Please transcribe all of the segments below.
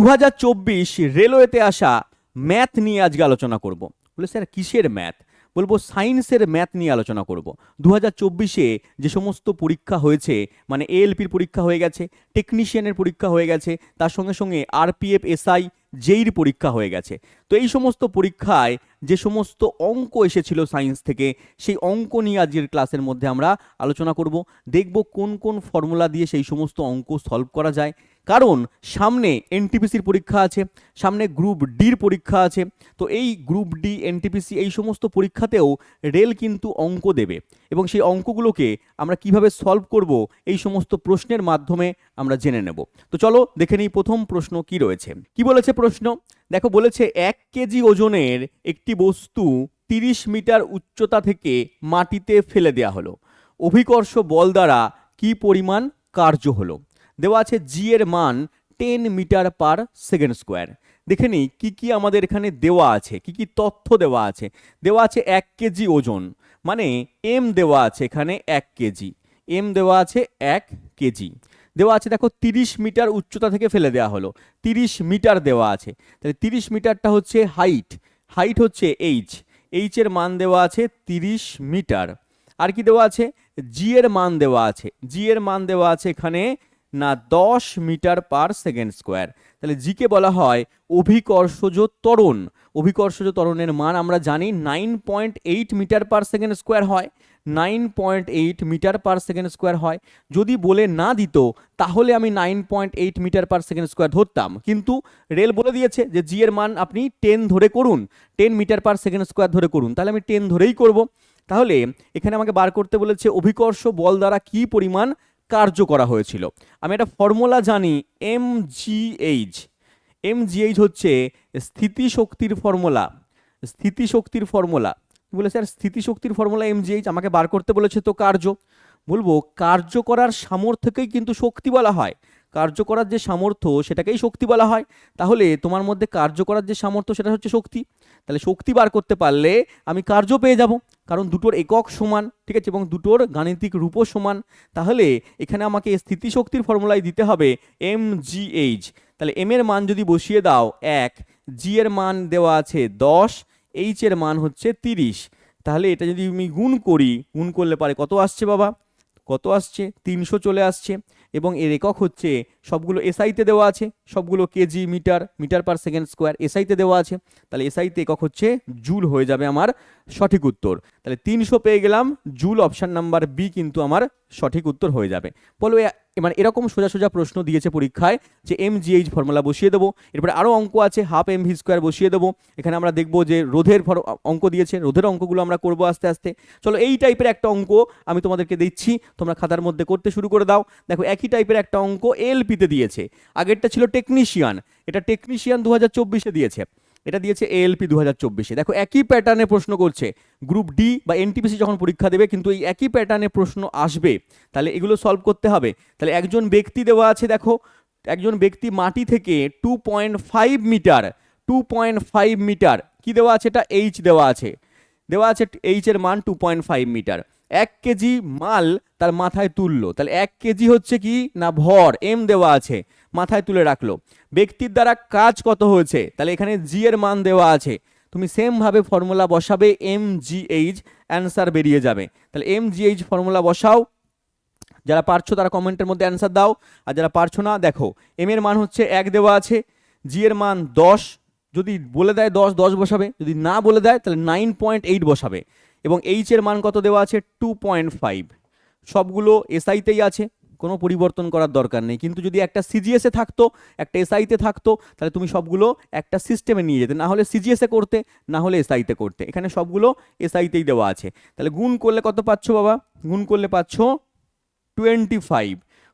দু হাজার চব্বিশ রেলওয়েতে আসা ম্যাথ নিয়ে আজকে আলোচনা করব। বলে স্যার, কিসের ম্যাথ? বলব সায়েন্সের ম্যাথ নিয়ে আলোচনা করব। দু হাজার চব্বিশে যে সমস্ত পরীক্ষা হয়েছে মানে এএলপির পরীক্ষা হয়ে গেছে, টেকনিশিয়ানের পরীক্ষা হয়ে গেছে, তার সঙ্গে সঙ্গে আরপিএফ, এসআই, জেইর পরীক্ষা হয়ে গেছে। তো এই সমস্ত পরীক্ষায় যে সমস্ত অঙ্ক এসেছিল সায়েন্স থেকে, সেই অঙ্ক নিয়ে আজকের ক্লাসের মধ্যে আমরা আলোচনা করব। দেখব কোন কোন ফর্মুলা দিয়ে সেই সমস্ত অঙ্ক সলভ করা যায়। কারণ সামনে এনটিপিসির পরীক্ষা আছে, সামনে গ্রুপ ডির পরীক্ষা আছে, তো এই গ্রুপ ডি এনটিপিসি এই সমস্ত পরীক্ষাতেও রেল কিন্তু অঙ্ক দেবে এবং সেই অঙ্কগুলোকে আমরা কীভাবে সলভ করব এই সমস্ত প্রশ্নের মাধ্যমে আমরা জেনে নেব। তো চলো দেখে নিই প্রথম প্রশ্ন কি রয়েছে। কি বলেছে প্রশ্ন? দেখো বলেছে এক কেজি ওজনের একটি বস্তু তিরিশ মিটার উচ্চতা থেকে মাটিতে ফেলে দেওয়া হলো। অভিকর্ষ বল দ্বারা কি পরিমাণ কার্য হলো? দেওয়া আছে জি এর মান ten meter per second square দেখে নিই, কী কী আমাদের এখানে দেওয়া আছে, কি কি তথ্য দেওয়া আছে। দেওয়া আছে এক কেজি ওজন মানে এম দেওয়া আছে এখানে এক কেজি এম দেওয়া আছে এক কেজি। দেওয়া আছে দেখো তিরিশ মিটার উচ্চতা থেকে ফেলে দেওয়া হলো, তিরিশ মিটার দেওয়া আছে। তাহলে তিরিশ মিটারটা হচ্ছে হাইট হাইট হচ্ছে এইচ এইচের মান দেওয়া আছে তিরিশ মিটার আর কি দেওয়া আছে? জি এর মান দেওয়া আছে জি এর মান দেওয়া আছে এখানে না দশ মিটার পার সেকেন্ড স্কোয়ার। তাহলে জিকে বলা হয় অভিকর্ষজ ত্বরণ। অভিকর্ষজ ত্বরণের মান আমরা জানি nine point eight meter per second square হয়। Nine point eight meter per second square হয়। যদি বলে না দিত, তাহলে আমি nine point eight meter per second square ধরতাম। কিন্তু রেল বলে দিয়েছে যে জি এর মান আপনি টেন ধরে করুন। Ten meter per second square ধরে করুন। তাহলে আমি টেন ধরেই করব। তাহলে এখানে আমাকে বার করতে বলেছে অভিকর্ষ বল দ্বারা কি পরিমাণ কার্য করা হয়েছিল। আমি একটা ফর্মুলা জানি M G H M G H হচ্ছে স্থিতিশক্তির ফর্মুলা স্থিতিশক্তির ফর্মুলা বলে স্যার স্থিতিশক্তির ফর্মুলা এম জিএইচ আমাকে বার করতে বলেছে তো কার্য। বলব, কার্য করার সামর্থ্যকেই কিন্তু শক্তি বলা হয়। কার্য করার যে সামর্থ্য, সেটাকেই শক্তি বলা হয়। তাহলে তোমার মধ্যে কার্য করার যে সামর্থ্য, সেটা হচ্ছে শক্তি। তাহলে শক্তি বার করতে পারলে আমি কার্য পেয়ে যাব। কারণ দুটোর একক সমান, ঠিক আছে? এবং দুটোর গাণিতিক রূপও সমান। তাহলে এখানে আমাকে স্থিতিশক্তির ফর্মুলায় দিতে হবে এম জি এইচ তাহলে এম এর মান যদি বসিয়ে দাও, এক। জি এর মান দেওয়া আছে দশ। এইচ এর মান হচ্ছে তিরিশ। তাহলে এটা যদি আমি গুণ করি, গুণ করলে পারে কত আসছে বাবা? কত আসছে? তিনশো চলে আসছে। এবং এর একক হচ্ছে সবগুলো এসআইতে দেওয়া আছে, সবগুলো KG meter meter per second square এসআইতে দেওয়া আছে। তাহলে এসআইতে একক হচ্ছে জুল হয়ে যাবে আমার সঠিক উত্তর। তাহলে তিনশো পেয়ে গেলাম জুল অপশান নাম্বার বি কিন্তু আমার সঠিক উত্তর হয়ে যাবে। বলো মানে এরকম সোজা সোজা প্রশ্ন দিয়েছে পরীক্ষায় যে এম জিএইচ ফর্মুলা বসিয়ে দেবো। এরপরে আরও অঙ্ক আছে হাফ এম ভি স্কোয়ার বসিয়ে দেবো। এখানে আমরা দেখব যে রোধের অঙ্ক দিয়েছে, রোধের অঙ্কগুলো আমরা করব আস্তে আস্তে। চলো এই টাইপের একটা অঙ্ক আমি তোমাদেরকে দিচ্ছি, তোমরা খাতার মধ্যে করতে শুরু করে দাও। দেখো, একই টাইপের একটা অঙ্ক এলপিতে দিয়েছে। আগেরটা ছিল টেকনিশিয়ান এটা টেকনিশিয়ান দু হাজার চব্বিশে দিয়েছে। এটা দিয়েছে এএলপি দু হাজার চব্বিশে। দেখো, একই প্যাটার্নে প্রশ্ন করছে। গ্রুপ ডি বা এনটিপিসি যখন পরীক্ষা দেবে, কিন্তু এই একই প্যাটার্নে প্রশ্ন আসবে, তাহলে এগুলো সলভ করতে হবে। তাহলে একজন ব্যক্তি দেওয়া আছে, দেখো, একজন ব্যক্তি মাটি থেকে two point five meter two point five meter কি দেওয়া আছে? এটা এইচ দেওয়া আছে। দেওয়া আছে এইচের মান টু পয়েন্ট ফাইভ মিটার এক কেজি মাল তার মাথায় তুললো। তাহলে এক কেজি হচ্ছে কি? না, ভর, এম দেওয়া আছে, মাথায় তুলে রাখল। ব্যক্তির দ্বারা কাজ কত হয়েছে? তাহলে এখানে জি এর মান দেওয়া আছে। তুমি সেমভাবে ফর্মুলা বসাবে এম জি এইচ অ্যান্সার বেরিয়ে যাবে। তাহলে এম জি এইচ ফর্মুলা বসাও। যারা পারছ তারা কমেন্টের মধ্যে অ্যান্সার দাও। আর যারা পারছ না, দেখো এম এর মান হচ্ছে এক দেওয়া আছে জি এর মান দশ। যদি বলে দেয় দশ দশ বসাবে। যদি না বলে দেয়, তাহলে নাইন পয়েন্ট এইট বসাবে। এবং এইচ এর মান কত দেওয়া আছে? টু পয়েন্ট ফাইভ সবগুলো এসআইতেই আছে, কোনো পরিবর্তন করার দরকার নেই। কিন্তু যদি একটা সিজিএসে থাকতো, একটা এসআইতে থাকতো, তাহলে তুমি সবগুলো একটা সিস্টেমে নিয়ে যেতে। না হলে সিজিএসে করতে, না হলে এসআইতে করতে। এখানে সবগুলো এসআইতেই দেওয়া আছে। তাহলে গুণ করলে কত পাচ্ছ বাবা? গুণ করলে পাচ্ছ টোয়েন্টি ফাইভ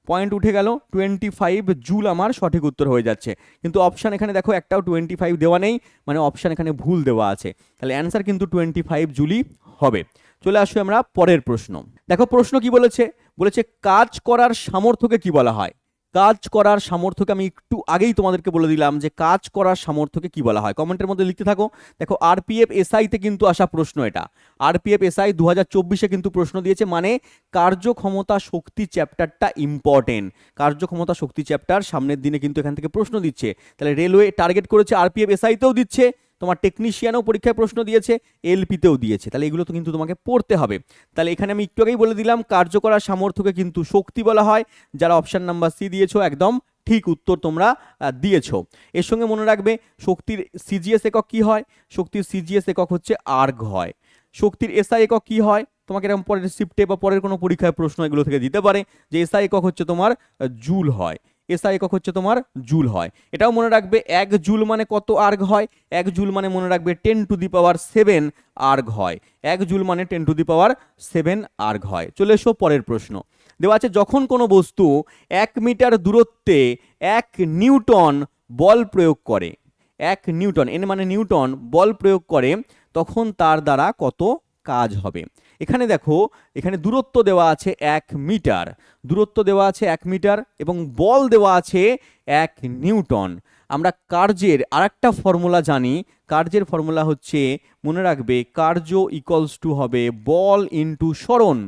পয়েন্ট উঠে গেল টোয়েন্টি ফাইভ জুল আমার সঠিক উত্তর হয়ে যাচ্ছে। কিন্তু অপশান এখানে দেখো, একটাও টোয়েন্টি ফাইভ দেওয়া নেই। মানে অপশান এখানে ভুল দেওয়া আছে। তাহলে অ্যান্সার কিন্তু টোয়েন্টি ফাইভ জুলই হবে। চলে আসি আমরা পরের প্রশ্ন। দেখো, প্রশ্ন কি বলেছে? বলেছে, কাজ করার সামর্থ্যকে কি বলা হয়? কাজ করার সামর্থ্যকে আমি একটু আগেই তোমাদেরকে বলে দিলাম যে, কাজ করার সামর্থ্যকে কি বলা হয়? কমেন্টের মধ্যে লিখতে থাকো। দেখো, আরপিএফ এসআইতে কিন্তু আসা প্রশ্ন এটা। আরপিএফ এসআই দু হাজার চব্বিশে কিন্তু প্রশ্ন দিয়েছে মানে কার্যক্ষমতা শক্তি চ্যাপ্টারটা ইম্পর্টেন্ট কার্যক্ষমতা শক্তি চ্যাপ্টার সামনের দিনে কিন্তু এখান থেকে প্রশ্ন দিচ্ছে। তাহলে রেলওয়ে টার্গেট করেছে, আরপিএফ এসআইতেও দিচ্ছে। তোমার টেকনিশিয়ানও পরীক্ষায় প্রশ্ন দিয়েছে এলপিতেও দিয়েছে। তাহলে এগুলো তো কিন্তু তোমাকে পড়তে হবে। তাহলে এখানে আমি একটু আগেই বলে দিলাম কার্য করার সামর্থ্যকে কিন্তু শক্তি বলা হয়। যারা অপশান নাম্বার সি দিয়েছ, একদম ঠিক উত্তর তোমরা দিয়েছ। এর সঙ্গে মনে রাখবে, শক্তির সিজিএস একক কি হয়? শক্তির সিজিএস একক হচ্ছে আর্গ হয়। শক্তির এসআই একক কি হয়? তোমাকে এরকম পরের শিফটে বা পরের কোনো পরীক্ষায় প্রশ্ন এগুলো থেকে দিতে পারে। যে এসআই একক হচ্ছে তোমার জুল হয়। এসআই একক হচ্ছে তোমার জুল হয়। এটাও মনে রাখবে এক জুল মানে কত আর্গ হয়? এক জুল মানে মনে রাখবে ten to the power seven erg হয়। এক জুল মানে ten to the power seven erg হয়। চলে এসো পরের প্রশ্ন। দেওয়া আছে, যখন কোনো বস্তু এক মিটার দূরত্বে এক নিউটন বল প্রয়োগ করে, এক নিউটন এন মানে নিউটন বল প্রয়োগ করে, তখন তার দ্বারা কত কাজ হবে? এখানে দেখো, এখানে দূরত্ব দেওয়া আছে এক মিটার। দূরত্ব দেওয়া আছে এক মিটার এবং বল দেওয়া আছে এক নিউটন। আমরা কার্যের আরেকটা ফর্মুলা জানি। কার্যের ফর্মুলা হচ্ছে, মনে রাখবে, কার্য ইকলস টু হবে বল ইন্টু সরণ।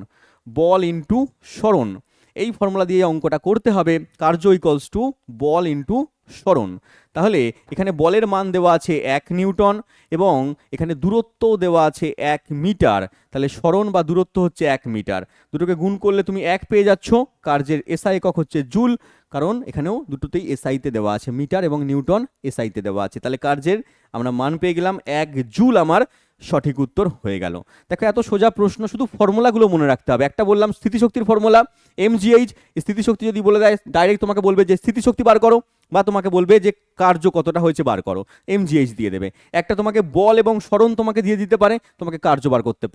বল ইন্টু সরণ। এই ফর্মুলা দিয়ে অঙ্কটা করতে হবে। কার্য ইকলস টু বল ইন্টু সরণ তাহলে এখানে বলের মান দেওয়া আছে এক নিউটন এবং এখানে দূরত্ব দেওয়া আছে এক মিটার। তাহলে সরণ বা দূরত্ব হচ্ছে এক মিটার। দুটোকে গুণ করলে তুমি এক পেয়ে যাচ্ছ। কার্যের এসআই একক হচ্ছে জুল, কারণ এখানেও দুটোতেই এসআইতে দেওয়া আছে মিটার এবং নিউটন এসআইতে দেওয়া আছে। তাহলে কার্যের আমরা মান পেয়ে গেলাম এক জুল আমার। সঠিক উত্তর হয়ে গেল। দেখো, এত সোজা প্রশ্ন, শুধু ফর্মুলাগুলো মনে রাখতে হবে। একটা বললাম স্থিতিশক্তির ফর্মুলা এমজিএইচ স্থিতিশক্তি যদি বলে দেয় ডাইরেক্ট তোমাকে বলবে যে স্থিতিশক্তি বার করো, বা তোমাকে বলবে যে কার্য কতটা হয়েছে বার করো এমজিএইচ দিয়ে দেবে। একটা তোমাকে বল এবং স্মরণ তোমাকে দিয়ে দিতে পারে, তোমাকে কার্য বার করতে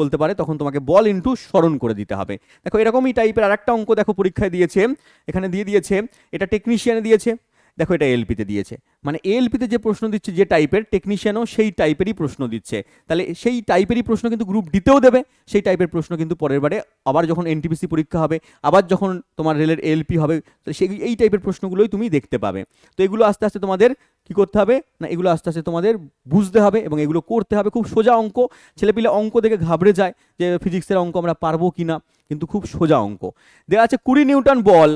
বলতে পারে, তখন তোমাকে বল ইন্টু স্মরণ করে দিতে হবে। দেখো, এরকমই টাইপের আরেকটা অঙ্ক দেখো পরীক্ষায় দিয়েছে, এখানে দিয়ে দিয়েছে, এটা টেকনিশিয়ানে দিয়েছে দেখো এটা এলপিতে দিয়েছে। মানে এলপিতে যে প্রশ্ন দিচ্ছে যে টাইপের টেকনিশিয়ানও সেই টাইপেরই প্রশ্ন দিচ্ছে। তাহলে সেই টাইপেরই প্রশ্ন কিন্তু গ্রুপ ডিতেও দেবে। সেই টাইপের প্রশ্ন কিন্তু পরের বারে আবার যখন এনটিপিসি পরীক্ষা হবে, আবার যখন তোমার রেলের এলপি হবে, তো সেই, এই টাইপের প্রশ্নগুলোই তুমি দেখতে পাবে। তো এগুলো আস্তে আস্তে তোমাদের কি করতে হবে? না, এগুলো আস্তে আস্তে তোমাদের বুঝতে হবে এবং এগুলো করতে হবে খুব সোজা অঙ্ক। ছেলেপিলে অঙ্ক দেখে ঘাবড়ে যায় যে ফিজিক্সের অঙ্ক আমরা পারব কি না কিন্তু খুব সোজা অঙ্ক। দেওয়া আছে কুড়ি নিউটন বল।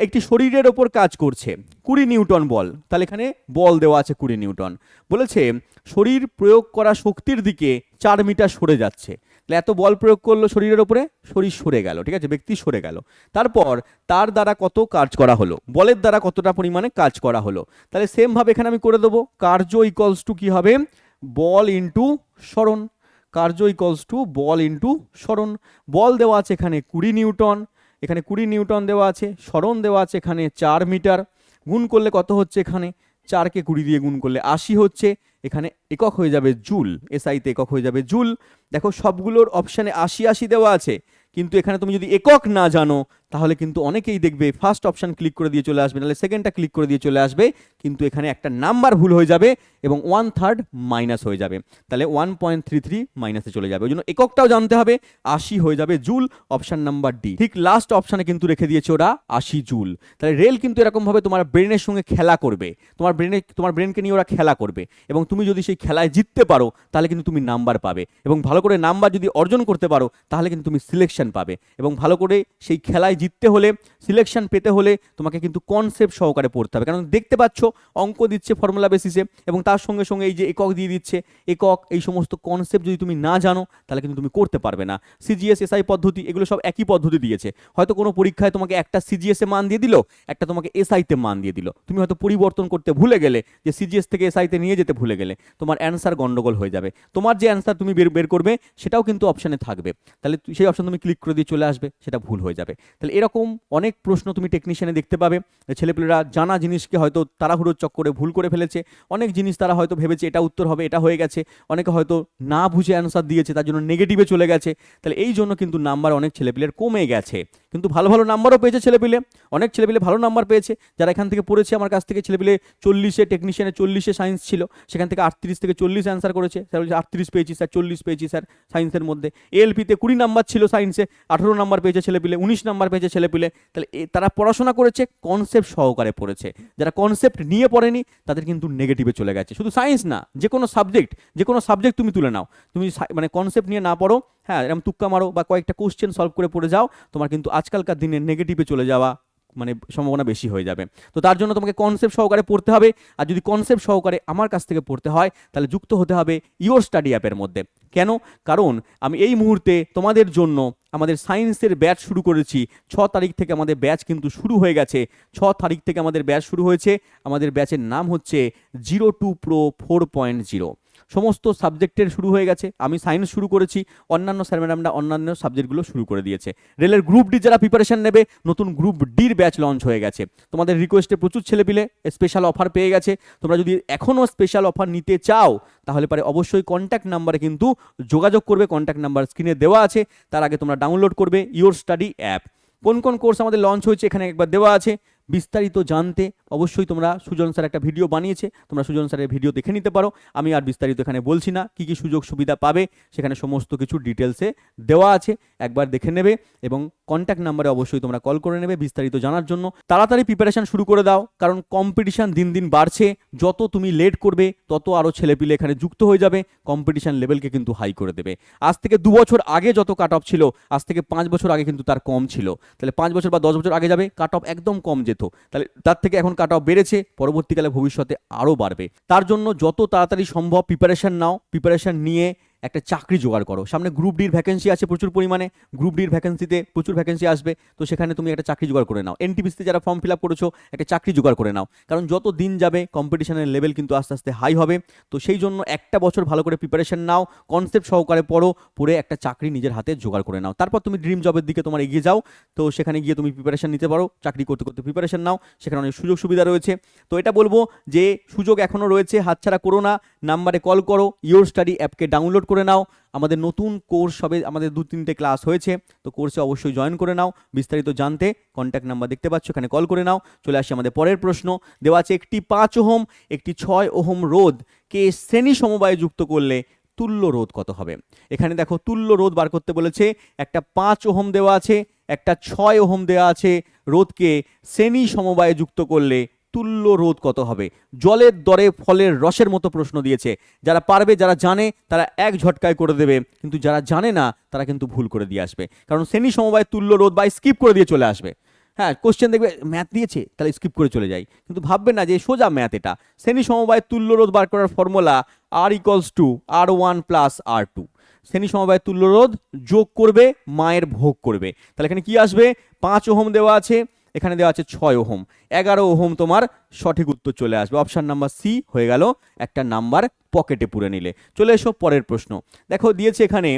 একটি শরীরের ওপর কাজ করছে। কুড়ি নিউটন বল। তাহলে এখানে বল দেওয়া আছে কুড়ি নিউটন। বলেছে, শরীর প্রয়োগ করা শক্তির দিকে চার মিটার সরে যাচ্ছে। তাহলে এত বল প্রয়োগ করল শরীরের ওপরে, শরীর সরে গেল, ঠিক আছে? ব্যক্তি সরে গেল। তারপর তার দ্বারা কত কাজ করা হলো? বলের দ্বারা কতটা পরিমাণে কাজ করা হলো? তাহলে সেমভাবে এখানে আমি করে দেবো। কার্য ইকলস টু কী হবে? বল ইন্টু সরণ। কার্য ইকলস টু বল ইন্টু সরণ। বল দেওয়া আছে এখানে কুড়ি নিউটন। এখানে কুড়ি নিউটন দেওয়া আছে সরণ দেওয়া আছে এখানে চার মিটার। গুণ করলে কত হচ্ছে এখানে? চারকে কুড়ি দিয়ে গুণ করলে আশি হচ্ছে। এখানে একক হয়ে যাবে জুল এসআইতে একক হয়ে যাবে জুল। দেখো সবগুলোর অপশানে আশি আশি দেওয়া আছে। কিন্তু এখানে তুমি যদি একক না জানো, তাহলে কিন্তু অনেকেই দেখবে ফার্স্ট অপশান ক্লিক করে দিয়ে চলে আসবে, নাহলে সেকেন্ডটা ক্লিক করে দিয়ে চলে আসবে, কিন্তু এখানে একটা নাম্বার ভুল হয়ে যাবে এবং ওয়ান থার্ড মাইনাস হয়ে যাবে। তাহলে ওয়ান পয়েন্ট থ্রি থ্রি মাইনাসে চলে যাবে। ওই জন্য এককটাও জানতে হবে, আশি হয়ে যাবে জুল অপশান নাম্বার ডি ঠিক লাস্ট অপশানে কিন্তু রেখে দিয়েছে ওরা আশি জুল তাহলে রেল কিন্তু এরকমভাবে তোমার ব্রেনের সঙ্গে খেলা করবে। তোমার ব্রেনে তোমার ব্রেনকে নিয়ে ওরা খেলা করবে। এবং তুমি যদি সেই খেলায় জিততে পারো, তাহলে কিন্তু তুমি নাম্বার পাবে। এবং ভালো করে নাম্বার যদি অর্জন করতে পারো, তাহলে কিন্তু তুমি সিলেকশন পাবে এবং ভালো করে সেই খেলায় জিততে হলে সিলেকশন পেতে হলে তোমাকে কিন্তু কনসেপ্ট সহকারে পড়তে হবে। কারণ দেখতে পাচ্ছ, অঙ্ক দিচ্ছে ফর্মুলা বেসিসে এবং তার সঙ্গে সঙ্গে এই যে একক দিয়ে দিচ্ছে, একক এই সমস্ত কনসেপ্ট যদি তুমি না জানো, তাহলে কিন্তু তুমি করতে পারবে না। সিজিএস এসআই পদ্ধতি, এগুলো সব একই পদ্ধতি দিয়েছে। হয়তো কোনো পরীক্ষায় তোমাকে একটা সিজিএস মান দিয়ে দিল, একটা তোমাকে এসআইতে মান দিয়ে দিল। তুমি হয়তো পরিবর্তন করতে ভুলে গেলে, যে সিজিএস থেকে এসআইতে নিয়ে যেতে ভুলে গেলে, তোমার অ্যান্সার গন্ডগোল হয়ে যাবে। তোমার যে অ্যান্সার তুমি বের বের করবে, সেটাও কিন্তু অপশানে থাকবে। তাহলে সেই অপশন তুমি ক্লিক করে দিয়ে চলে আসবে, সেটা ভুল হয়ে যাবে। তাহলে এরকম অনেক প্রশ্ন তুমি টেকনিশিয়ানে দেখতে পাবে। ছেলেপেলেরা জানা জিনিসকে হয়তো তাড়াহুড়োর চক্করে ভুল করে ফেলেছে। অনেক জিনিস তারা হয়তো ভেবেছে এটা উত্তর হবে, এটা হয়ে গেছে। অনেকে হয়তো না বুঝে অ্যান্সার দিয়েছে, তার জন্য নেগেটিভে চলে গেছে। তাহলে এই জন্য কিন্তু নাম্বার অনেক ছেলেপিলের কমে গেছে। কিন্তু ভালো ভালো নাম্বারও পেয়েছে ছেলেপিলে। অনেক ছেলেপিলে ভালো নাম্বার পেয়েছে। যারা এখান থেকে পড়েছে, আমার কাছ থেকে ছেলেপিলে চল্লিশে টেকনিশিয়ানে চল্লিশে সায়েন্স ছিল। সেখান থেকে আটত্রিশ থেকে চল্লিশ অ্যান্সার করেছে। স্যার বলছে, আটত্রিশ পেয়েছি স্যার, চল্লিশ পেয়েছি স্যার সায়েন্সের মধ্যে। এলপিতে কুড়ি নাম্বার ছিল সায়েন্সে পেয়েছে আঠেরো নাম্বার পেয়েছে ছেলেপিলে, উনিশ নাম্বার পেয়েছে ছেলেপিলে, তাহলে তারা পড়াশোনা করেছে কনসেপ্ট সহকারে পড়েছে। যারা কনসেপ্ট নিয়ে পড়েনি, তাদের কিন্তু নেগেটিভে চলে গেছে। শুধু সায়েন্স না, যে কোনো সাবজেক্ট যে কোনো সাবজেক্ট তুমি তুলে নাও। তুমি মানে কনসেপ্ট নিয়ে না পড়ো হ্যাঁ এরকম তুক্কা মারো বা কয়েকটা কোশ্চেন সলভ করে পড়ে যাও, তোমার কিন্তু আজকালকার দিনে নেগেটিভে চলে যাওয়া মানে সম্ভাবনা বেশি হয়ে যাবে। তো তার জন্য তোমাকে কনসেপ্ট সহকারে পড়তে হবে। আর যদি কনসেপ্ট সহকারে আমার কাছ থেকে পড়তে হয়, তাহলে যুক্ত হতে হবে ইওর স্টাডি অ্যাপের মধ্যে। কেন? কারণ আমি এই মুহূর্তে তোমাদের জন্য আমাদের সায়েন্সের ব্যাচ শুরু করেছি। ছ তারিখ থেকে আমাদের ব্যাচ কিন্তু শুরু হয়ে গেছে। ছ তারিখ থেকে আমাদের ব্যাচ শুরু হয়েছে। আমাদের ব্যাচের নাম হচ্ছে zero to pro four point zero. সমস্ত সাবজেক্টের শুরু হয়ে গেছে। আমি সায়েন্স শুরু করেছি, অন্যান্য স্যার ম্যাডামরা অন্যান্য সাবজেক্টগুলো শুরু করে দিয়েছে। রেলের গ্রুপ ডি যারা প্রিপারেশন নেবে, নতুন গ্রুপ ডির ব্যাচ লঞ্চ হয়ে গেছে। তোমাদের রিকোয়েস্টে প্রচুর ছেলেপিলে স্পেশাল অফার পেয়ে গেছে। তোমরা যদি এখনও স্পেশাল অফার নিতে চাও, তাহলে পারে অবশ্যই কন্ট্যাক্ট নাম্বারে কিন্তু যোগাযোগ করবে। কন্ট্যাক্ট নাম্বার স্ক্রিনে দেওয়া আছে। তার আগে তোমরা ডাউনলোড করবে ইওর স্টাডি অ্যাপ কোন কোন কোর্স আমাদের লঞ্চ হয়েছে, এখানে একবার দেওয়া আছে। বিস্তারিত জানতে অবশ্যই তোমরা সুজন স্যার একটা ভিডিও বানিয়েছে, তোমরা সুজন স্যারের ভিডিও দেখে নিতে পারো। আমি আর বিস্তারিত এখানে বলছি না, কী কী সুযোগ সুবিধা পাবে সেখানে সমস্ত কিছু ডিটেলসে দেওয়া আছে, একবার দেখে নেবে এবং কন্ট্যাক্ট নাম্বারে অবশ্যই তোমরা কল করে নেবে বিস্তারিত জানার জন্য। তাড়াতাড়ি প্রিপারেশন শুরু করে দাও, কারণ কম্পিটিশন দিন দিন বাড়ছে, যত তুমি লেট করবে, তত আরও ছেলেপিলে এখানে যুক্ত হয়ে যাবে কম্পিটিশন লেভেলকে কিন্তু হাই করে দেবে। আজ থেকে দু বছর আগে যত কাট অফ ছিল, আজ থেকে পাঁচ বছর আগে কিন্তু তার কম ছিল। তাহলে পাঁচ বছর বা দশ বছর আগে যাবে কাট অফ একদম কম যেত। তাহলে তার থেকে এখন কাট অফ বেড়েছে, পরবর্তীকালে ভবিষ্যতে আরও বাড়বে। তার জন্য যত তাড়াতাড়ি সম্ভব প্রিপারেশান নাও প্রিপারেশান নিয়ে একটা চাকরি জোগাড় করো। সামনে গ্রুপ ডির ভ্যাকেন্সি আছে প্রচুর পরিমাণে গ্রুপ ডির ভ্যাকেন্সিতে প্রচুর ভ্যাকেন্সি আসবে, তো সেখানে তুমি একটা চাকরি জোগাড় করে নাও। এনটিপিসিতে যারা ফর্ম ফিল আপ করেছ, একটা চাকরি জোগাড় করে নাও। কারণ যত দিন যাবে কম্পিটিশনের লেভেল কিন্তু আস্তে আস্তে হাই হবে, তো সেই জন্য একটা বছর ভালো করে প্রিপারেশন নাও কনসেপ্ট সহকারে পড়ো, পড়ে একটা চাকরি নিজের হাতে জোগাড় করে নাও। তারপর তুমি ড্রিম জবের দিকে তোমার এগিয়ে যাও, তো সেখানে গিয়ে তুমি প্রিপারেশন নিতে পারো, চাকরি করতে করতে প্রিপারেশন নাও, সেখানে অনেক সুযোগ সুবিধা রয়েছে। তো এটা বলব যে, সুযোগ এখনও রয়েছে, হাতছাড়া করো না নাম্বারে কল করো ইওর স্টাডি অ্যাপকে ডাউনলোড করে নাও। আমাদের নতুন কোর্স হবে, আমাদের দু তিনটে ক্লাস হয়েছে, তো কোর্সে অবশ্যই জয়েন করে নাও। বিস্তারিত জানতে কন্ট্যাক্ট নাম্বার দেখতে পাচ্ছ, এখানে কল করে নাও। চলে আসি আমাদের পরের প্রশ্ন। দেওয়া আছে একটি পাঁচ ওহম, একটি ছয় ওহম রোধ কে শ্রেণি সমবায়ে যুক্ত করলে তুল্য রোধ কত হবে? এখানে দেখো তুল্য রোধ বার করতে বলেছে, একটা পাঁচ ওহম দেওয়া আছে, একটা ছয় ওহম দেওয়া আছে, রোধকে শ্রেণি সমবায়ে যুক্ত করলে তুল্য রোধ কত হবে? জলের দরে ফলের রসের মতো প্রশ্ন দিয়েছে। যারা পারবে, যারা জানে, তারা এক ঝটকায় করে দেবে। কিন্তু যারা জানে না, তারা কিন্তু ভুল করে দিয়ে আসবে। কারণ শ্রেণি সমবায় তুল্য রোধ বা স্কিপ করে দিয়ে চলে আসবে। হ্যাঁ কোশ্চেন দেখবে ম্যাথ দিয়েছে, তাহলে স্কিপ করে চলে যাই। কিন্তু ভাববে না যে সোজা ম্যাথ এটা। শ্রেণি সমবায় তুল্য রোধ বার করার formula R equals to R one plus R two শ্রেণি সমবায় তুল্য রোধ যোগ করবে, মায়ের ভোগ করবে। তাহলে এখানে কি আসবে? পাঁচ ওহম দেওয়া আছে। এখানে দেওয়া আছে ছয় ওহম। এগারো ওহম তোমার সঠিক উত্তর চলে আসবে। অপশান নাম্বার সি হয়ে গেল, একটা নাম্বার পকেটে পুরে নিলে। চলে এসো পরের প্রশ্ন। দেখো, দিয়েছে এখানে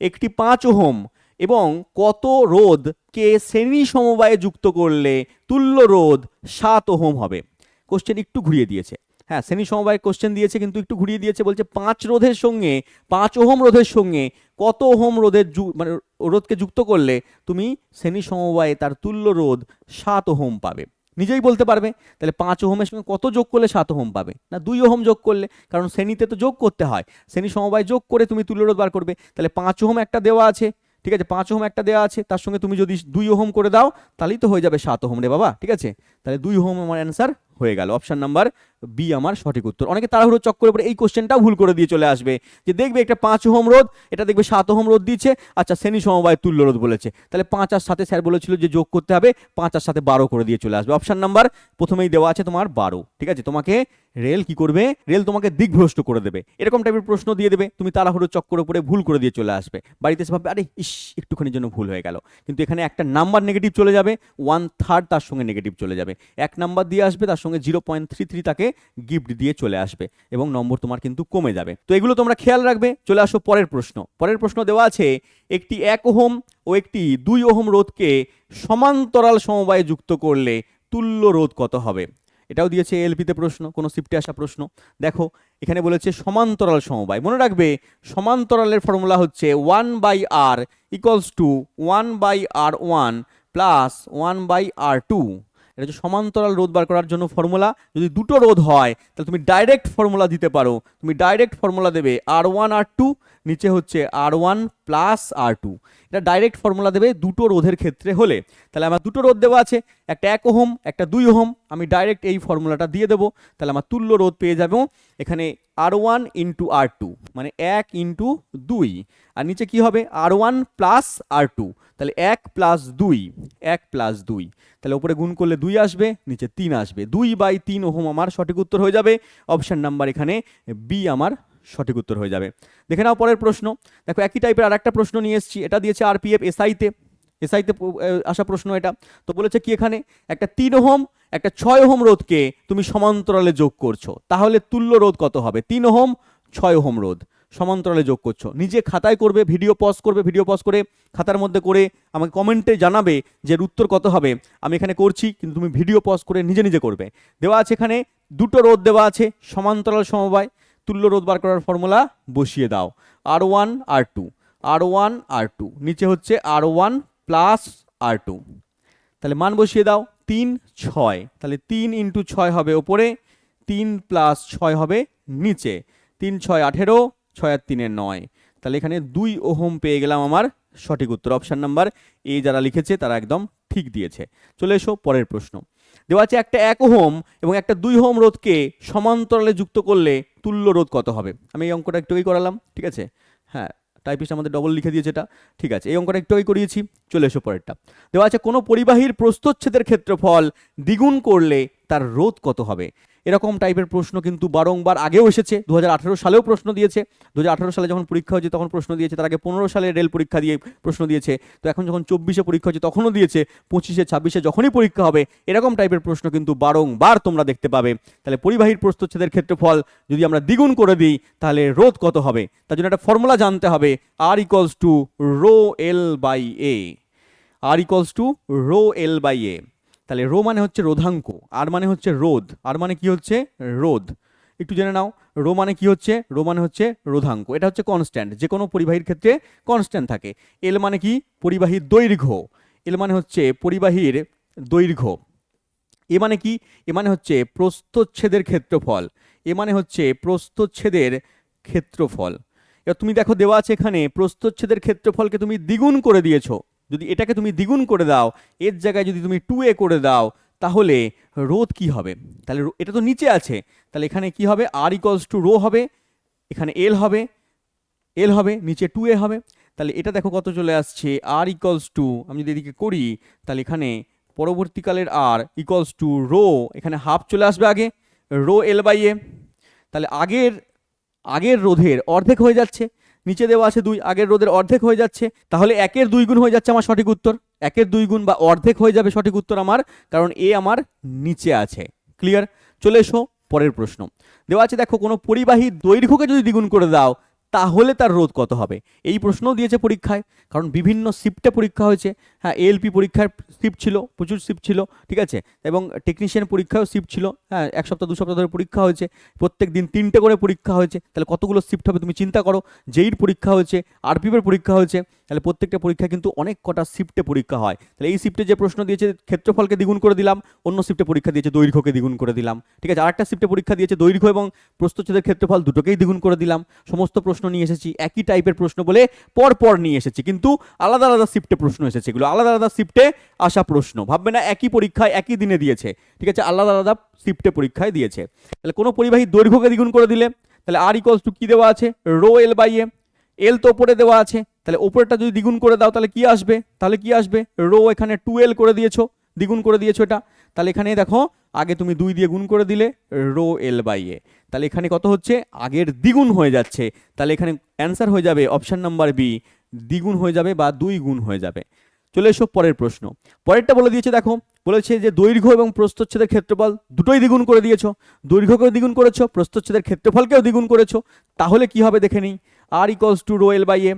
একটি পাঁচ ওহম এবং কত রোধ কে শ্রেণি সমবায়ে যুক্ত করলে তুল্য রোধ সাত ওহম হবে। কোশ্চেন একটু ঘুরিয়ে দিয়েছে। হ্যাঁ শ্রেণি সমবায় কোশ্চেন দিয়েছে, কিন্তু একটু ঘুরিয়ে দিয়েছে, বলছে পাঁচ রোধের সঙ্গে, পাঁচ ওহম রোধের সঙ্গে কত ওহম রোধের মানে রোধকে যুক্ত করলে তুমি শ্রেণি সমবায়ে তার তুল্য রোধ সাত ওহম পাবে। নিজেই বলতে পারবে, তাহলে পাঁচ ওহমের সঙ্গে কত যোগ করলে সাত ওহম পাবে? না, দুই ওহম যোগ করলে, কারণ শ্রেণীতে তো যোগ করতে হয়। শ্রেণি সমবায় যোগ করে তুমি তুল্য রোধ বার করবে, তাহলে পাঁচ ওহম একটা দেওয়া আছে, ঠিক আছে? পাঁচ ওহম একটা দেওয়া আছে, তার সঙ্গে তুমি যদি দুই ওহম করে দাও, তাহলেই তো হয়ে যাবে সাত ওহম রে বাবা, ঠিক আছে? তাহলে দুই ওহম আমার অ্যান্সার হয়ে গেল। অপশন নাম্বার বি আমার সঠিক উত্তর। অনেকে তাড়াহুড়ো চক্করে পরে এই কোশ্চেনটাও ভুল করে দিয়ে চলে আসবে। যে দেখবে একটা পাঁচ হোম রোধ, এটা দেখবে সাত ওহম রোধ দিচ্ছে আচ্ছা শ্রেণি সমবায় তুল্য রোধ বলেছে। তাহলে পাঁচ আর সাথে স্যার বলেছিল যে যোগ করতে হবে, পাঁচ আর সাথে বারো করে দিয়ে চলে আসবে। অপশন নাম্বার প্রথমেই দেওয়া আছে তোমার বারো। ঠিক আছে? তোমাকে রেল কি করবে? রেল তোমাকে দিকভ্রষ্ট করে দেবে। এরকম টাইপের প্রশ্ন দিয়ে দেবে, তুমি তাড়াহুড়ো চক্কর উপরে ভুল করে দিয়ে চলে আসবে। বাড়িতে এসে ভাববে, আরে, ইস, একটুখানির জন্য ভুল হয়ে গেল। কিন্তু এখানে একটা নাম্বার নেগেটিভ চলে যাবে ওয়ান থার্ড তার সঙ্গে নেগেটিভ চলে যাবে। এক নাম্বার দিয়ে আসবে, তার সঙ্গে জিরো পয়েন্ট থ্রি থ্রি তাকে গিফট দিয়ে চলে আসবে এবং নম্বর তোমার কিন্তু কমে যাবে। তো এগুলো তোমরা খেয়াল রাখবে, চলে আসো পরের প্রশ্ন। পরের প্রশ্ন দেওয়া আছে, একটি এক ওহম ও একটি দুই ওহম রোধকে সমান্তরাল সমবায়ে যুক্ত করলে তুল্য রোধ কত হবে? এটাও দিয়েছে এলপিতে প্রশ্ন, কোনো শিফটে আসা প্রশ্ন। দেখো, এখানে বলেছে সমান্তরাল সমবায়। মনে রাখবে, সমান্তরালের ফর্মুলা হচ্ছে one by R equals to one by R one plus one by R two এটা হচ্ছে সমান্তরাল রোধ বার করার জন্য ফর্মুলা যদি দুটো রোধ হয়, তাহলে তুমি ডাইরেক্ট ফর্মুলা দিতে পারো। তুমি ডাইরেক্ট ফর্মুলা দেবে আর ওয়ান আর টু নিচে হচ্ছে R one plus R two. এটা ডাইরেক্ট ফর্মুলা দেবে দুটো রোধের ক্ষেত্রে হলে। তাহলে আমার দুটো রোধ দেওয়া আছে, একটা এক ওহম, একটা দুই ওহম। আমি ডাইরেক্ট এই ফর্মুলাটা দিয়ে দেবো। তাহলে আমার তুল্য রোধ পেয়ে যাব এখানে R one into R two মানে এক ইন্টু দুই। আর নিচে কি হবে? R one plus R two. তাহলে এক প্লাস দুই, এক প্লাস দুই। তাহলে উপরে গুণ করলে দুই আসবে, নিচে তিন আসবে। দুই বাই তিন ওহম আমার সঠিক উত্তর হয়ে যাবে। অপশান নাম্বার এখানে বি আমার সঠিক উত্তর হয়ে যাবে। দেখে নাও পরের প্রশ্ন। দেখো, একই টাইপের আর একটা প্রশ্ন নিয়ে এসেছি। এটা দিয়েছে আরপিএফ এসআইতে এসআইতে আসা প্রশ্ন এটা। তো বলেছে কি এখানে? একটা তিন ওহম, একটা ছয় ওহম রোধকে তুমি সমান্তরালে যোগ করছ। তাহলে তুল্য রোধ কত হবে? তিন ওহম, ছয় ওহম রোধ। সমান্তরালে যোগ করছ। নিজে খাতায় করবে, ভিডিও পজ করবে, ভিডিও পজ করে খাতার মধ্যে করে আমাকে কমেন্টে জানাবে যে উত্তর কত হবে। আমি এখানে করছি, কিন্তু তুমি ভিডিও পজ করে নিজে নিজে করবে। দেওয়া আছে এখানে, দুটো রোধ দেওয়া আছে, সমান্তরাল সমবায়। তুল্য রোধ বার করার ফর্মুলা বসিয়ে দাও। R one, R two. R one, R two. নিচে হচ্ছে R one plus R two. তাহলে মান বসিয়ে দাও, তিন, ছয়। তাহলে তিন ইন্টু ছয় হবে ওপরে, তিন প্লাস ছয় হবে নিচে। তিন, ছয়, আঠেরো, ছয় আর তিনের নয়। তাহলে এখানে দুই ওহম পেয়ে গেলাম আমার সঠিক উত্তর অপশান নাম্বার। এ যারা লিখেছে তারা একদম ঠিক দিয়েছে। চলে এসো পরের প্রশ্ন। দেওয়া আছে একটা এক ওহম এবং একটা দুই হোম রোধকে সমান্তরালে যুক্ত করলে তুল্য রোধ কত হবে? আমি এই অঙ্কটা একটু ওই করালাম, ঠিক আছে? হ্যাঁ টাইপিস্ট আমাদের ডবল লিখে দিয়েছে এটা, ঠিক আছে। এই অঙ্কটা একটু করিয়েছি, চলে এসো পরেরটা। দেওয়া আছে, কোনো পরিবাহীর প্রস্তচ্ছেদের ক্ষেত্রফল দ্বিগুণ করলে তার রোধ কত হবে? এরকম টাইপের প্রশ্ন কিন্তু বারংবার আগেও এসেছে। দু হাজার আঠেরো সালেও প্রশ্ন দিয়েছে। দু হাজার আঠেরো সালে যখন পরীক্ষা হয়েছে, তখন প্রশ্ন দিয়েছে। তার আগে পনেরো সালে রেল পরীক্ষা দিয়ে প্রশ্ন দিয়েছে। তো এখন যখন চব্বিশে পরীক্ষা হচ্ছে তখনও দিয়েছে। পঁচিশে, ছাব্বিশে যখনই পরীক্ষা হবে, এরকম টাইপের প্রশ্ন কিন্তু বারংবার তোমরা দেখতে পাবে। তাহলে পরিবাহীর প্রস্তচ্ছেদের ক্ষেত্রফল যদি আমরা দ্বিগুণ করে দিই, তাহলে রোধ কত হবে? তার জন্য একটা ফর্মুলা জানতে হবে। R equals to rho L by A R equals to rho L by A তাহলে রো মানে হচ্ছে রোধাঙ্ক, আর মানে হচ্ছে রোধ। আর মানে কি হচ্ছে? রোধ। একটু জেনে নাও, রো মানে কি হচ্ছে? রো মানে হচ্ছে রোধাঙ্ক। এটা হচ্ছে কনস্ট্যান্ট যে কোনো পরিবাহীর ক্ষেত্রে কনস্ট্যান্ট থাকে। এল মানে কি? পরিবাহীর দৈর্ঘ্য। এল মানে হচ্ছে পরিবাহীর দৈর্ঘ্য। এ মানে কি? এ মানে হচ্ছে প্রস্তচ্ছেদের ক্ষেত্রফল। এ মানে হচ্ছে প্রস্তচ্ছেদের ক্ষেত্রফল। এবার তুমি দেখো দেওয়া আছে এখানে প্রস্তচ্ছেদের ক্ষেত্রফলকে তুমি দ্বিগুণ করে দিয়েছ। যদি এটাকে তুমি দ্বিগুণ করে দাও, এর জায়গায় যদি তুমি টু এ করে দাও, তাহলে রোধ কি হবে? তাহলে এটা তো নিচে আছে। তাহলে এখানে কি হবে? আর ইকলস টু রো হবে, এখানে এল হবে এল হবে, নিচে টু এ হবে। তাহলে এটা দেখো কত চলে আসছে আর ইকলস টু আমি যদি এদিকে করি, তাহলে এখানে পরবর্তীকালের আর ইকলস টু রো এখানে হাফ চলে আসবে আগে রো এল বাই এ তাহলে আগের আগের রোধের অর্ধেক হয়ে যাচ্ছে। নিচে দেওয়া আছে দুই, আগের রোদের অর্ধেক হয়ে যাচ্ছে। তাহলে একের দুই গুণ হয়ে যাচ্ছে আমার সঠিক উত্তর। একের দুই গুণ বা অর্ধেক হয়ে যাবে সঠিক উত্তর আমার, কারণ এ আমার নিচে আছে। ক্লিয়ার চলে এসো পরের প্রশ্ন। দেওয়া আছে, দেখো, কোনো পরিবাহী দৈর্ঘ্যকে যদি দ্বিগুণ করে দাও তাহলে তার রোধ কত হবে? এই প্রশ্নও দিয়েছে পরীক্ষায়, কারণ বিভিন্ন শিফটে পরীক্ষা হয়েছে। হ্যাঁ এএলপি পরীক্ষার শিফট ছিল, প্রচুর শিফট ছিল, ঠিক আছে? এবং টেকনিশিয়ান পরীক্ষাও শিফট ছিল হ্যাঁ এক সপ্তাহ, দু সপ্তাহ ধরে পরীক্ষা হয়েছে, প্রত্যেক দিন তিনটে করে পরীক্ষা হয়েছে, তাহলে কতগুলো শিফট হবে তুমি চিন্তা করো। যেইর পরীক্ষা হয়েছে আরপিএফের পরীক্ষা হয়েছে, তাহলে প্রত্যেকটা পরীক্ষা কিন্তু অনেক কটা শিফটে পরীক্ষা হয়। তাহলে এই শিফটে যে প্রশ্ন দিয়েছে, ক্ষেত্রফলকে দ্বিগুণ করে দিলাম, অন্য শিফটে পরীক্ষা দিয়েছে, দৈর্ঘ্যকে দ্বিগুণ করে দিলাম, ঠিক আছে? আরেকটা শিফটে পরীক্ষা দিয়েছে দৈর্ঘ্য এবং প্রস্তচ্ছেদের ক্ষেত্রফল দুটোকেই দ্বিগুণ করে দিলাম, সমস্ত প্রশ্ন নিয়ে এসেছি, একই টাইপের প্রশ্ন বলে পর পর নিয়ে এসেছি। কিন্তু আলাদা আলাদা শিফটে প্রশ্ন এসেছে এগুলো। আলাদা আলাদা শিফটে আসা প্রশ্ন। ভাববে না একই পরীক্ষায় একই দিনে দিয়েছে। ঠিক আছে, আলাদা আলাদা শিফটে পরীক্ষায় দিয়েছে। তাহলে কোনো পরিবাহী দৈর্ঘ্যকে দ্বিগুণ করে দিলে, তাহলে আর ইকলস টু কী দেওয়া আছে? রো এল বাই এ এল তো ওপরে দেওয়া আছে। তাহলে ওপরটা যদি দ্বিগুণ করে দাও, তাহলে কি আসবে? তাহলে কি আসবে? রো এখানে টু এল করে দিয়েছ, দ্বিগুণ করে দিয়েছ এটা। তাহলে এখানে দেখো আগে তুমি দুই দিয়ে গুণ করে দিলে, রো এল বাই এ। তাহলে এখানে কত হচ্ছে? আগের দ্বিগুণ হয়ে যাচ্ছে। তাহলে এখানে অ্যান্সার হয়ে যাবে অপশান নাম্বার বি, দ্বিগুণ হয়ে যাবে বা দুই গুণ হয়ে যাবে। চলে এসো পরের প্রশ্ন। পরেরটা বলে দিয়েছে, দেখো, বলেছে যে দৈর্ঘ্য এবং প্রস্তচ্ছেদের ক্ষেত্রফল দুটোই দ্বিগুণ করে দিয়েছ। দৈর্ঘ্যকেও দ্বিগুণ করেছ প্রস্তচ্ছেদের ক্ষেত্রফলকেও দ্বিগুণ করেছ। তাহলে কি হবে দেখে নিই? R equals to rho L by A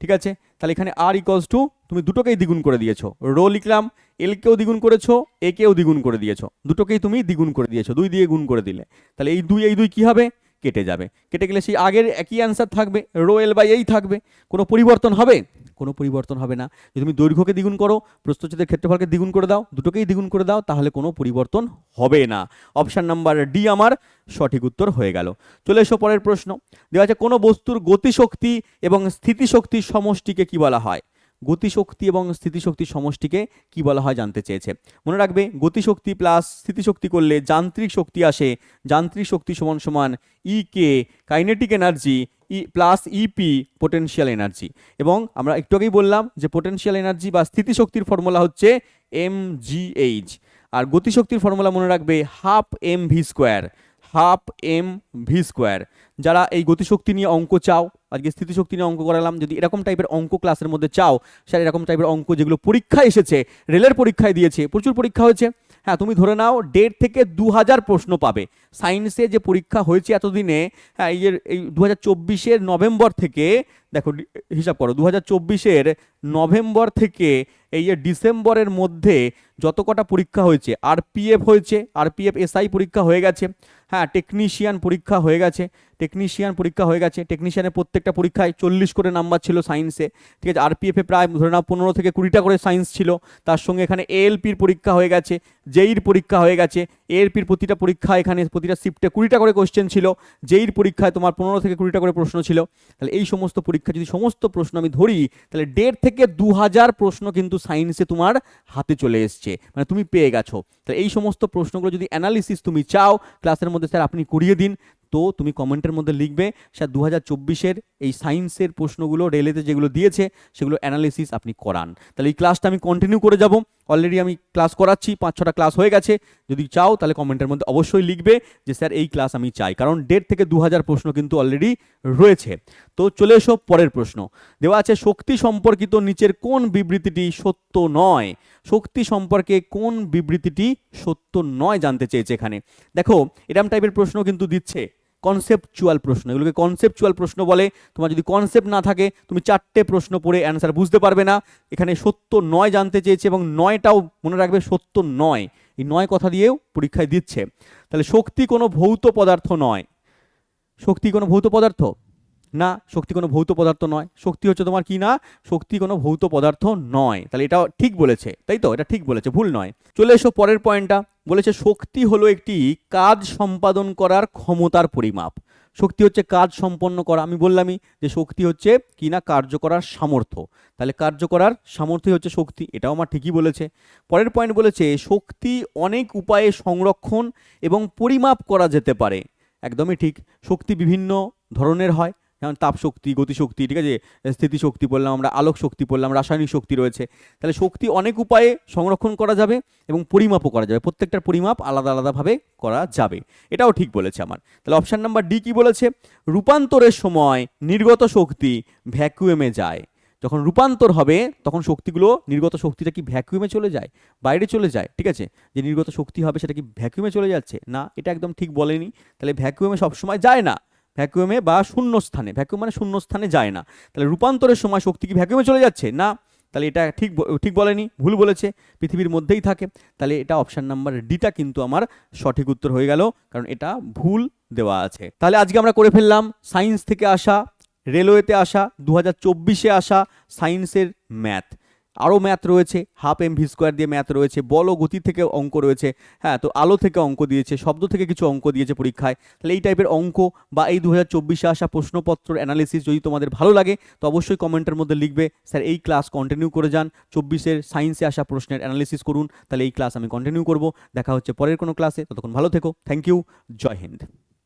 ঠিক আছে? তাহলে এখানে আর ইকলস টু তুমি দুটোকেই দ্বিগুণ করে দিয়েছ। রো লিখলাম এলকেও দ্বিগুণ করেছ একেও দ্বিগুণ করে দিয়েছ। দুটোকেই তুমি দ্বিগুণ করে দিয়েছ, দুই দিয়ে গুণ করে দিলে। তাহলে এই দুই এই দুই কী হবে? কেটে যাবে। কেটে গেলে সেই আগের একই অ্যান্সার থাকবে, রো এল বাই এই থাকবে। কোনো পরিবর্তন হবে? কোনো পরিবর্তন হবে না। যদি তুমি দৈর্ঘ্যকে দ্বিগুণ করো, প্রস্থচ্ছেদের ক্ষেত্রফলকে দ্বিগুণ করে দাও, দুটোকেই দ্বিগুণ করে দাও, তাহলে কোনো পরিবর্তন হবে না। অপশান নাম্বার ডি আমার সঠিক উত্তর হয়ে গেল। চলে এসো পরের প্রশ্ন। দেওয়া আছে, কোনো বস্তুর গতিশক্তি এবং স্থিতিশক্তির সমষ্টিকে কি বলা হয়? গতিশক্তি এবং স্থিতিশক্তির সমষ্টিকে কি বলা হয় জানতে চেয়েছে। মনে রাখবে, গতিশক্তি প্লাস স্থিতিশক্তি করলে যান্ত্রিক শক্তি আসে। যান্ত্রিক শক্তি সমান সমান E K kinetic energy E plus EP potential energy এবং আমরা একটু আগেই বললাম যে পোটেনশিয়াল এনার্জি বা স্থিতিশক্তির ফর্মুলা হচ্ছে এম জি এইচ আর গতিশক্তির ফর্মুলা মনে রাখবে half M V square half M V square যারা এই গতিশক্তি নিয়ে অঙ্ক চাও, আজকে স্থিতিশক্তি নিয়ে অঙ্ক করালাম, যদি এরকম টাইপের অঙ্ক ক্লাসের মধ্যে চাও, স্যার, এরকম টাইপের অঙ্ক যেগুলো পরীক্ষায় এসেছে, রেলের পরীক্ষায় দিয়েছে, প্রচুর পরীক্ষা হয়েছে। হ্যাঁ তুমি ধরে নাও, দেড় থেকে দু হাজার প্রশ্ন পাবে। সায়েন্সে যে পরীক্ষা হয়েছে এতদিনে হ্যাঁ এই এই দু হাজার চব্বিশের নভেম্বর থেকে, দেখো, হিসাব করো দু হাজার চব্বিশের নভেম্বর থেকে এই ডিসেম্বরের মধ্যে যত কটা পরীক্ষা হয়েছে আরপিএফ হয়েছে আরপিএফ এসআই পরীক্ষা হয়ে গেছে হ্যাঁ টেকনিশিয়ান পরীক্ষা হয়ে গেছে টেকনিশিয়ান পরীক্ষা হয়ে গেছে। টেকনিশিয়ানের প্রত্যেকটা পরীক্ষায় চল্লিশ করে নাম্বার ছিল সায়েন্সে ঠিক আছে আরপিএফে প্রায় ধরে নাও পনেরো থেকে কুড়িটা করে সায়েন্স ছিল। তার সঙ্গে এখানে এএলপির পরীক্ষা হয়ে গেছে জেইর পরীক্ষা হয়ে গেছে। এএলপির প্রতিটা পরীক্ষা এখানে, প্রতিটা শিফটে কুড়িটা করে কোশ্চেন ছিল। জেইর পরীক্ষায় তোমার পনেরো থেকে কুড়িটা করে প্রশ্ন ছিল। তাহলে এই সমস্ত পরীক্ষা, যদি সমস্ত প্রশ্ন আমি ধরি, তাহলে দেড় থেকে দু হাজার প্রশ্ন কিন্তু সায়েন্সে তোমার হাতে চলে এসছে। মানে তুমি পেয়ে গেছো। তাহলে এই সমস্ত প্রশ্নগুলো যদি অ্যানালিসিস তুমি চাও ক্লাসের মধ্যে স্যার আপনি করিয়ে দিন। তো তুমি কমেন্টের মধ্যে লিখবে স্যার দু হাজার চব্বিশের এই সায়েন্সের প্রশ্নগুলো রেলেতে যেগুলো দিয়েছে, সেগুলো অ্যানালিসিস আপনি করান। তাহলে এই ক্লাসটা আমি কন্টিনিউ করে যাব। অলরেডি আমি ক্লাস করাচ্ছি পাঁচ ছটা ক্লাস হয়ে গেছে। যদি চাও তাহলে কমেন্টের মধ্যে অবশ্যই লিখবে যে, স্যার, এই ক্লাস আমি চাই। কারণ দেড় থেকে দু হাজার প্রশ্ন কিন্তু অলরেডি রয়েছে। তো চলে এসো পরের প্রশ্ন। দেওয়া আছে, শক্তি সম্পর্কিত নিচের কোন বিবৃতিটি সত্য নয়? শক্তি সম্পর্কে কোন বিবৃতিটি সত্য নয় জানতে চেয়েছে এখানে। দেখো, এরম টাইপের প্রশ্ন কিন্তু দিচ্ছে। কনসেপচুয়াল প্রশ্ন। এগুলোকে কনসেপচুয়াল প্রশ্ন বলে। তোমার যদি কনসেপ্ট না থাকে, তুমি চারটে প্রশ্ন পড়ে অ্যান্সার বুঝতে পারবে না। এখানে সত্য নয় জানতে চেয়েছে এবং নয়টাও মনে রাখবে সত্য নয়। এই নয় কথা দিয়েও পরীক্ষায় দিচ্ছে। তাহলে শক্তি কোনো ভৌত পদার্থ নয়। শক্তি কোনো ভৌত পদার্থ? না, শক্তি কোনো ভৌত পদার্থ নয়। শক্তি হচ্ছে তোমার কি না? শক্তি কোনো ভৌত পদার্থ নয়। তাহলে এটা ঠিক বলেছে। তাই তো? এটা ঠিক বলেছে, ভুল নয়। চলে এসো পরের পয়েন্টটা। বলেছে শক্তি হলো একটি কাজ সম্পাদন করার ক্ষমতার পরিমাপ। শক্তি হচ্ছে কাজ সম্পন্ন করা। আমি বললামই যে শক্তি হচ্ছে কি না? কার্য করার সামর্থ্য। তাহলে কার্য করার সামর্থ্য হচ্ছে শক্তি। এটাও আমার ঠিকই বলেছে। পরের পয়েন্ট বলেছে শক্তি অনেক উপায়ে সংরক্ষণ এবং পরিমাপ করা যেতে পারে। একদমই ঠিক। শক্তি বিভিন্ন ধরনের হয়। যেমন তাপশক্তি, গতিশক্তি, ঠিক আছে? স্থিতিশক্তি বললাম আমরা আলোক শক্তি বললাম, রাসায়নিক শক্তি রয়েছে। তাহলে শক্তি অনেক উপায়ে সংরক্ষণ করা যাবে এবং পরিমাপও করা যাবে। প্রত্যেকটার পরিমাপ আলাদা আলাদাভাবে করা যাবে। এটাও ঠিক বলেছে আমার। তাহলে অপশান নাম্বার ডি কি বলেছে? রূপান্তরের সময় নির্গত শক্তি ভ্যাকুয়ামে যায়। যখন রূপান্তর হবে, তখন শক্তিগুলো নির্গত শক্তিটা কি ভ্যাকুয়ামে চলে যায়? বাইরে চলে যায়, ঠিক আছে? যে নির্গত শক্তি হবে, সেটা কি ভ্যাকুয়ামে চলে যাচ্ছে? না, এটা একদম ঠিক বলেনি। তাহলে ভ্যাকুয়ামে সবসময় যায় না। ভ্যাকুয়ামে বা শূন্য স্থানে ভ্যাকুয়াম মানে শূন্য স্থানে যায় না। তাহলে রূপান্তরের সময় শক্তি কি ভ্যাকুয়ামে চলে যাচ্ছে? না। তাহলে এটা ঠিক ঠিক বলেনি, ভুল বলেছে, পৃথিবীর মধ্যেই থাকে। তাহলে এটা অপশান নাম্বার ডিটা কিন্তু আমার সঠিক উত্তর হয়ে গেল, কারণ এটা ভুল দেওয়া আছে। তাহলে আজকে আমরা করে ফেললাম সায়েন্স থেকে আসা রেলওয়েতে আসা দু হাজার চব্বিশে আসা সায়েন্সের ম্যাথ আরও ম্যাথ রয়েছে, হাফ এম ভি স্কোয়ার দিয়ে ম্যাথ রয়েছে বল গতি থেকে অঙ্ক রয়েছে হ্যাঁ তো আলো থেকে অঙ্ক দিয়েছে, শব্দ থেকে কিছু অঙ্ক দিয়েছে পরীক্ষায়, তাহলে এই টাইপের অঙ্ক বা এই দু হাজার চব্বিশে আসা প্রশ্নপত্র অ্যানালিসিস যদি তোমাদের ভালো লাগে, তো অবশ্যই কমেন্টের মধ্যে লিখবে, স্যার, এই ক্লাস কন্টিনিউ করে যান, চব্বিশের সায়েন্সে আসা প্রশ্নের অ্যানালিসিস করুন, তাহলে এই ক্লাস আমি কন্টিনিউ করব, দেখা হচ্ছে পরের কোনো ক্লাসে ততক্ষণ ভালো থেকো থ্যাংক ইউ জয় হিন্দ।